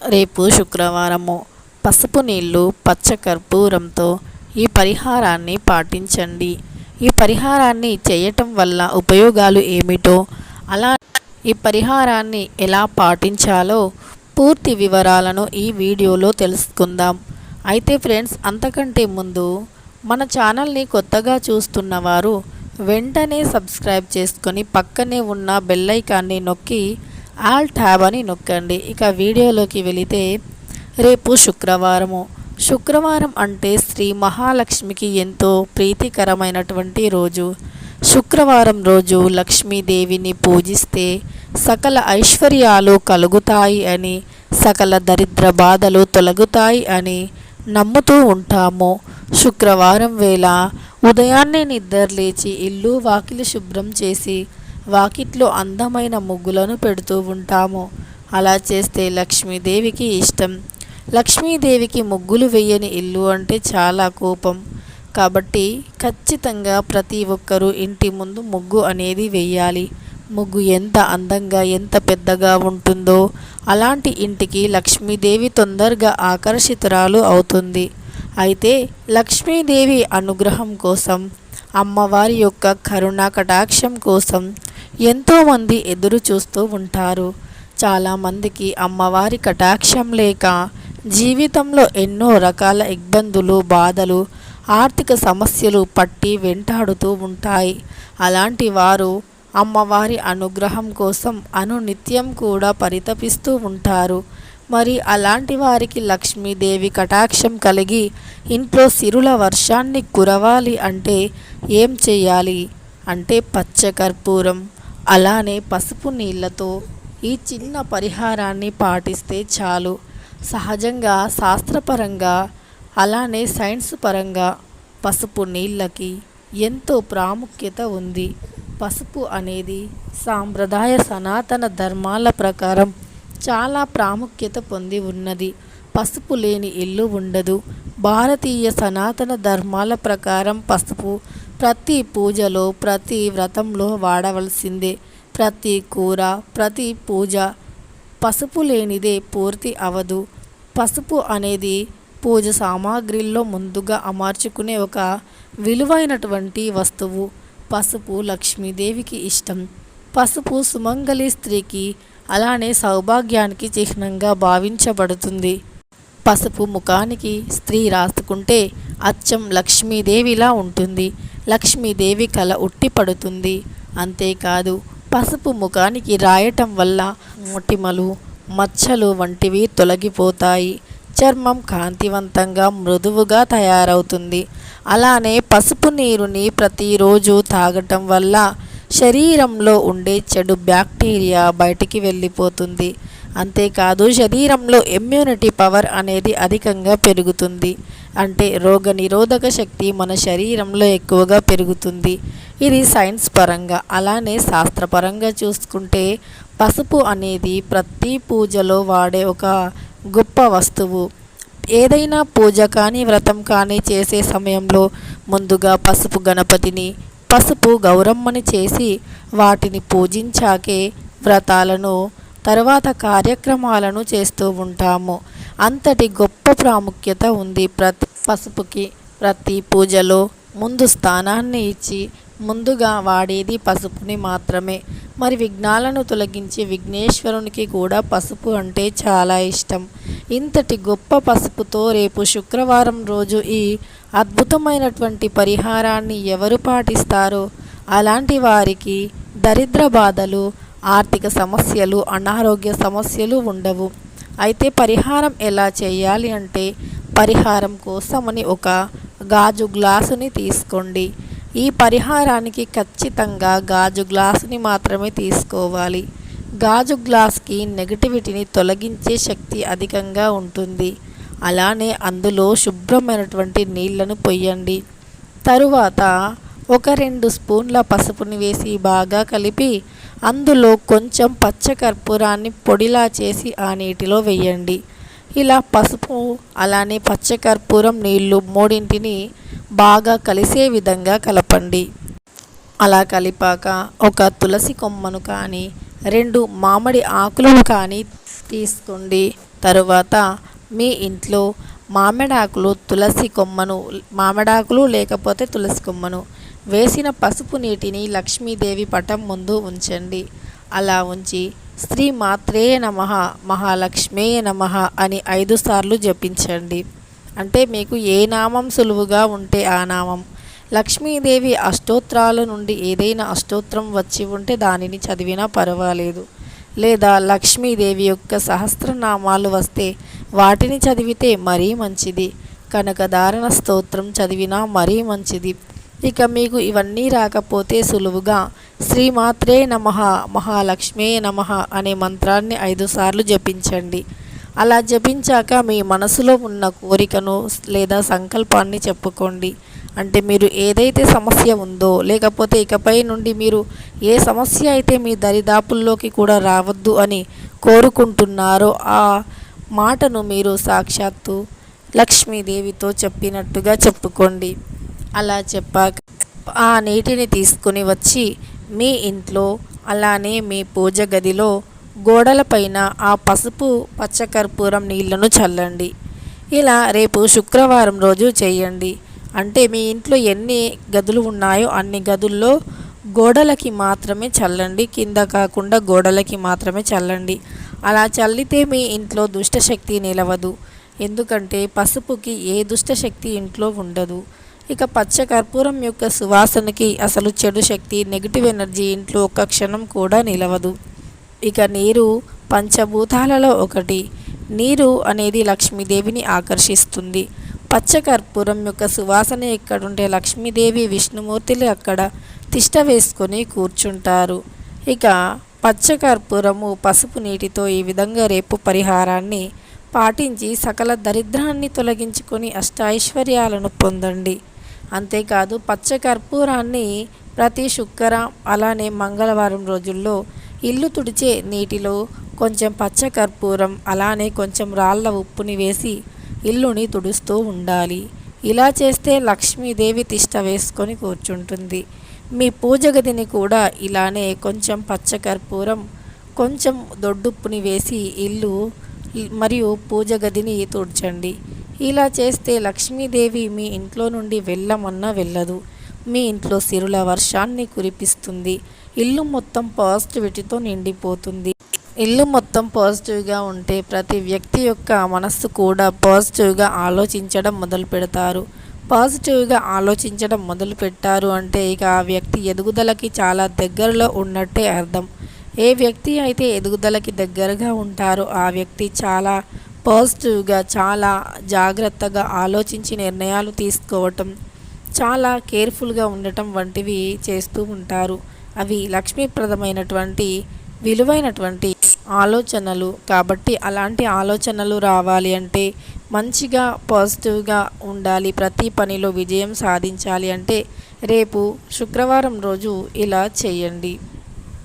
రేపు శుక్రవారము. పసుపు నీళ్ళు పచ్చ కర్పూరంతో ఈ పరిహారాన్ని పాటించండి. ఈ పరిహారాన్ని చేయటం వల్ల ఉపయోగాలు ఏమిటో అలా ఈ పరిహారాన్ని ఎలా పాటించాలో పూర్తి వివరాలను ఈ వీడియోలో తెలుసుకుందాం. అయితే ఫ్రెండ్స్ అంతకంటే ముందు మన ఛానల్ని కొత్తగా చూస్తున్న వారు వెంటనే సబ్స్క్రైబ్ చేసుకొని పక్కనే ఉన్న బెల్లైకాన్ని నొక్కి ఆల్ ట్యాబ్ అని నొక్కండి. ఇక వీడియోలోకి వెళితే రేపు శుక్రవారము. శుక్రవారం అంటే శ్రీ మహాలక్ష్మికి ఎంతో ప్రీతికరమైనటువంటి రోజు. శుక్రవారం రోజు లక్ష్మీదేవిని పూజిస్తే సకల ఐశ్వర్యాలు కలుగుతాయి అని సకల దరిద్ర బాధలు తొలగుతాయి అని నమ్ముతూ ఉంటాము. శుక్రవారం వేళ ఉదయాన్నే నిద్రలేచి ఇల్లు వాకిలి శుభ్రం చేసి వాకిట్లో అందమైన ముగ్గులను పెడుతూ ఉంటాము. అలా చేస్తే లక్ష్మీదేవికి ఇష్టం. లక్ష్మీదేవికి ముగ్గులు వేయని ఇల్లు అంటే చాలా కోపం. కాబట్టి ఖచ్చితంగా ప్రతి ఒక్కరూ ఇంటి ముందు ముగ్గు అనేది వేయాలి. ముగ్గు ఎంత అందంగా ఎంత పెద్దగా ఉంటుందో అలాంటి ఇంటికి లక్ష్మీదేవి తొందరగా ఆకర్షితురాలు అవుతుంది. అయితే లక్ష్మీదేవి అనుగ్రహం కోసం అమ్మవారి యొక్క కరుణా కటాక్షం కోసం ఎంతోమంది ఎదురు చూస్తూ ఉంటారు. చాలామందికి అమ్మవారి కటాక్షం లేక జీవితంలో ఎన్నో రకాల ఇబ్బందులు బాధలు ఆర్థిక సమస్యలు పట్టి వెంటాడుతూ ఉంటాయి. అలాంటి వారు అమ్మవారి అనుగ్రహం కోసం అనునిత్యం కూడా పరితపిస్తూ ఉంటారు. మరి అలాంటి వారికి లక్ష్మీదేవి కటాక్షం కలిగి ఇంట్లో సిరుల వర్షాన్ని కురవాలి అంటే ఏం చేయాలి? అంటే పచ్చకర్పూరం అలానే పసుపు నీళ్ళతో ఈ చిన్న పరిహారాన్ని పాటిస్తే చాలు. సహజంగా శాస్త్రపరంగా అలానే సైన్స్ పరంగా పసుపు నీళ్ళకి ఎంతో ప్రాముఖ్యత ఉంది. పసుపు అనేది సాంప్రదాయ సనాతన ధర్మాల ప్రకారం చాలా ప్రాముఖ్యత పొంది ఉన్నది. పసుపు లేని ఇల్లు ఉండదు. భారతీయ సనాతన ధర్మాల ప్రకారం పసుపు ప్రతి పూజలో ప్రతి వ్రతంలో వాడవలసిందే. ప్రతి కూర ప్రతి పూజ పసుపు లేనిదే పూర్తి అవదు. పసుపు అనేది పూజ సామాగ్రిల్లో ముందుగా అమర్చుకునే ఒక విలువైనటువంటి వస్తువు. పసుపు లక్ష్మీదేవికి ఇష్టం. పసుపు సుమంగళి స్త్రీకి అలానే సౌభాగ్యానికి చిహ్నంగా భావించబడుతుంది. పసుపు ముఖానికి స్త్రీ రాసుకుంటే అచ్చం లక్ష్మీదేవిలా ఉంటుంది. లక్ష్మీదేవి కల ఉట్టిపడుతుంది అంతేకాదు పసుపు ముఖానికి రాయటం వల్ల మొటిమలు మచ్చలు వంటివి తొలగిపోతాయి. చర్మం కాంతివంతంగా మృదువుగా తయారవుతుంది. అలానే పసుపు నీరుని ప్రతిరోజు తాగటం వల్ల శరీరంలో ఉండే చెడు బ్యాక్టీరియా బయటికి వెళ్ళిపోతుంది. అంతేకాదు శరీరంలో ఇమ్యూనిటీ పవర్ అనేది అధికంగా పెరుగుతుంది. అంటే రోగ నిరోధక శక్తి మన శరీరంలో ఎక్కువగా పెరుగుతుంది. ఇది సైన్స్ పరంగా. అలానే శాస్త్రపరంగా చూసుకుంటే పసుపు అనేది ప్రతి పూజలో వాడే ఒక గొప్ప వస్తువు. ఏదైనా పూజ కానీ వ్రతం కానీ చేసే సమయంలో ముందుగా పసుపు గణపతిని పసుపు గౌరమ్మని చేసి వాటిని పూజించాకే వ్రతాలను తర్వాత కార్యక్రమాలను చేస్తూ ఉంటాము. అంతటి గొప్ప ప్రాముఖ్యత ఉంది ప్రతి పసుపుకి. ప్రతి పూజలో ముందు స్థానాన్ని ఇచ్చి ముందుగా వాడేది పసుపుని మాత్రమే. మరి విఘ్నాలను తొలగించి విఘ్నేశ్వరునికి కూడా పసుపు అంటే చాలా ఇష్టం. ఇంతటి గొప్ప పసుపుతో రేపు శుక్రవారం రోజు ఈ అద్భుతమైనటువంటి పరిహారాన్ని ఎవరు పాటిస్తారో అలాంటి వారికి దరిద్ర బాధలు ఆర్థిక సమస్యలు అనారోగ్య సమస్యలు ఉండవు. అయితే పరిహారం ఎలా చేయాలి అంటే పరిహారం కోసమని ఒక గాజు గ్లాసుని తీసుకోండి. ఈ పరిహారానికి ఖచ్చితంగా గాజు గ్లాసుని మాత్రమే తీసుకోవాలి. గాజు గ్లాస్కి నెగటివిటీని తొలగించే శక్తి అధికంగా ఉంటుంది. అలానే అందులో శుభ్రమైనటువంటి నీళ్ళను పొయ్యండి. తరువాత ఒక రెండు స్పూన్ల పసుపుని వేసి బాగా కలిపి అందులో కొంచెం పచ్చకర్పూరాన్ని పొడిలా చేసి ఆ నీటిలో వేయండి. ఇలా పసుపు అలానే పచ్చకర్పూరం నీళ్ళు మూడింటిని బాగా కలిసే విధంగా కలపండి. అలా కలిపాక ఒక తులసి కొమ్మను కానీ రెండు మామిడి ఆకులను కానీ తీసుకోండి. తరువాత మీ ఇంట్లో మామిడాకులు తులసి కొమ్మను మామిడాకులు లేకపోతే తులసి కొమ్మను వేసిన పసుపు నీటిని లక్ష్మీదేవి పటం ముందు ఉంచండి. అలా ఉంచి శ్రీ మాత్రే నమ మహాలక్ష్మే నమ అని ఐదు సార్లు జపించండి. అంటే మీకు ఏ నామం సులువుగా ఉంటే ఆ నామం. లక్ష్మీదేవి అష్టోత్రాల నుండి ఏదైనా అష్టోత్రం వచ్చి ఉంటే దానిని చదివినా పర్వాలేదు. లేదా లక్ష్మీదేవి యొక్క సహస్రనామాలు వస్తే వాటిని చదివితే మరీ మంచిది. కనకధారణ స్తోత్రం చదివినా మరీ మంచిది. ఇక మీకు ఇవన్నీ రాకపోతే సులువుగా శ్రీమాత్రే నమ మహాలక్ష్మే నమ అనే మంత్రాన్ని ఐదు సార్లు జపించండి. అలా జపించాక మీ మనసులో ఉన్న కోరికను లేదా సంకల్పాన్ని చెప్పుకోండి. అంటే మీరు ఏదైతే సమస్య ఉందో లేకపోతే ఇకపై నుండి మీరు ఏ సమస్య అయితే మీ దరిదాపుల్లోకి కూడా రావద్దు అని కోరుకుంటున్నారో ఆ మాటను మీరు సాక్షాత్తు లక్ష్మీదేవితో చెప్పినట్టుగా చెప్పుకోండి. అలా చెప్పాక ఆ నీటిని తీసుకుని వచ్చి మీ ఇంట్లో అలానే మీ పూజ గదిలో గోడలపైన ఆ పసుపు పచ్చకర్పూరం నీళ్ళను చల్లండి. ఇలా రేపు శుక్రవారం రోజు చేయండి. అంటే మీ ఇంట్లో ఎన్ని గదులు ఉన్నాయో అన్ని గదుల్లో గోడలకి మాత్రమే చల్లండి. కింద కాకుండా గోడలకి మాత్రమే చల్లండి. అలా చల్లితే మీ ఇంట్లో దుష్టశక్తి నిలవదు. ఎందుకంటే పసుపుకి ఏ దుష్టశక్తి ఇంట్లో ఉండదు. ఇక పచ్చ కర్పూరం యొక్క సువాసనకి అసలు చెడు శక్తి నెగిటివ్ ఎనర్జీ ఇంట్లో ఒక్క క్షణం కూడా నిలవదు. ఇక నీరు పంచభూతాలలో ఒకటి. నీరు అనేది లక్ష్మీదేవిని ఆకర్షిస్తుంది. పచ్చ కర్పూరం యొక్క సువాసన ఎక్కడుంటే లక్ష్మీదేవి విష్ణుమూర్తులు అక్కడ తిష్ట వేసుకొని కూర్చుంటారు. ఇక పచ్చ కర్పూరము పసుపు నీటితో ఈ విధంగా రేపు పరిహారాన్ని పాటించి సకల దరిద్రాన్ని తొలగించుకొని అష్టైశ్వర్యాలను పొందండి. అంతేకాదు పచ్చ కర్పూరాన్ని ప్రతి శుక్ర అలానే మంగళవారం రోజుల్లో ఇల్లు తుడిచే నీటిలో కొంచెం పచ్చ కర్పూరం అలానే కొంచెం రాళ్ళ ఉప్పుని వేసి ఇల్లుని తుడుస్తూ ఉండాలి. ఇలా చేస్తే లక్ష్మీదేవి తిష్ట వేసుకొని కూర్చుంటుంది. మీ పూజ గదిని కూడా ఇలానే కొంచెం పచ్చ కర్పూరం కొంచెం దొడ్డుప్పుని వేసి ఇల్లు మరియు పూజ గదిని తుడ్చండి. ఇలా చేస్తే లక్ష్మీదేవి మీ ఇంట్లో నుండి వెళ్ళమన్నా వెళ్ళదు. మీ ఇంట్లో సిరుల వర్షాన్ని కురిపిస్తుంది. ఇల్లు మొత్తం పాజిటివిటీతో నిండిపోతుంది. ఇల్లు మొత్తం పాజిటివ్గా ఉంటే ప్రతి వ్యక్తి యొక్క మనస్సు కూడా పాజిటివ్గా ఆలోచించడం మొదలు పెడతారు. పాజిటివ్గా ఆలోచించడం మొదలు పెట్టారు అంటే ఇక ఆ వ్యక్తి ఎదుగుదలకి చాలా దగ్గరలో ఉన్నట్టే అర్థం. ఏ వ్యక్తి అయితే ఎదుగుదలకి దగ్గరగా ఉంటారో ఆ వ్యక్తి చాలా పాజిటివ్గా చాలా జాగ్రత్తగా ఆలోచించి నిర్ణయాలు తీసుకోవటం చాలా కేర్ఫుల్గా ఉండటం వంటివి చేస్తూ ఉంటారు. అవి లక్ష్మీప్రదమైనటువంటి విలువైనటువంటి ఆలోచనలు. కాబట్టి అలాంటి ఆలోచనలు రావాలి అంటే మంచిగా పాజిటివ్గా ఉండాలి. ప్రతి పనిలో విజయం సాధించాలి అంటే రేపు శుక్రవారం రోజు ఇలా చేయండి.